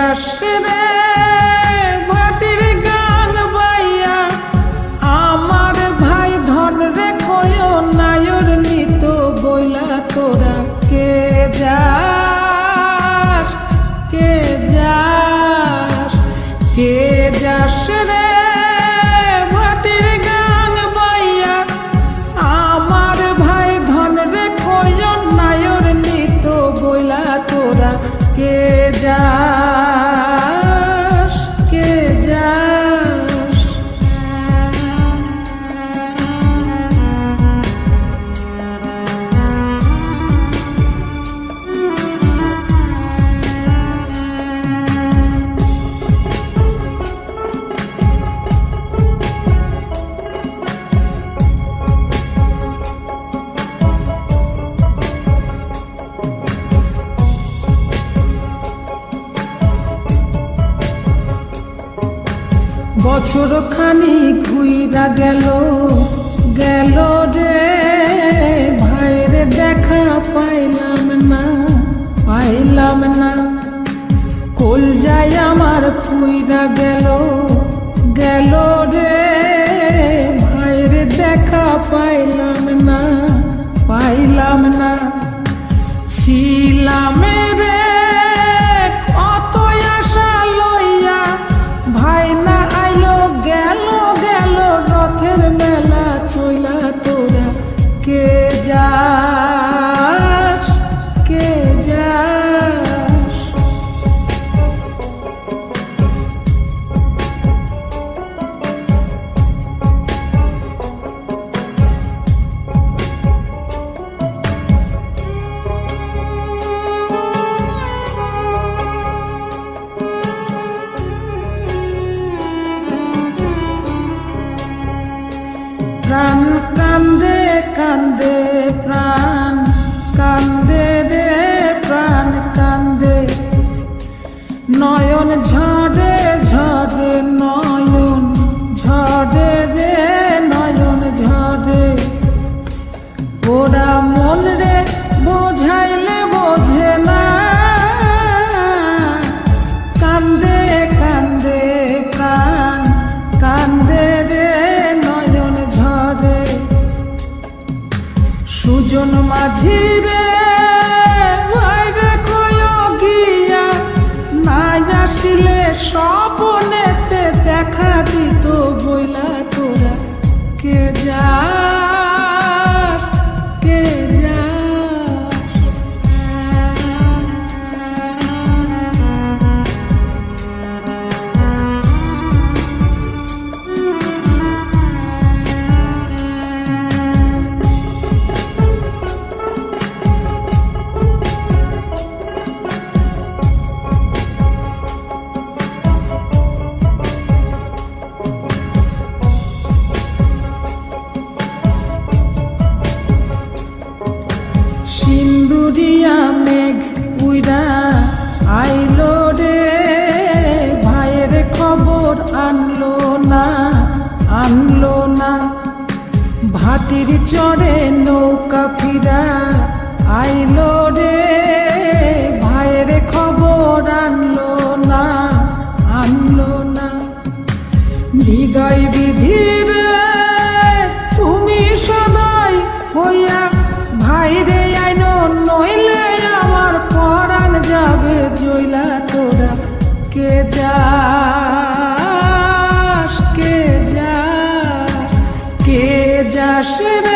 Yaşlı বছর খানি ঘুইরা গেল গেল রে। ভাইরে দেখা পাইলাম না পাইলাম না। কল যাই আমার কুইরা গেল গেল রে। ভাইরে দেখা পাইলাম না পাইলাম না। ছিলামে soy la toda que প্রাণ, কান্দে কান্দে প্রাণ, কান্দে রে প্রাণ, কান্দে। নয়ন ঝরে ঝরে নয়ন, ঝরে রে নয়ন, ঝরে। ওরা মাঝিরে মাটির চরে নৌকা ফিরা আইলো I should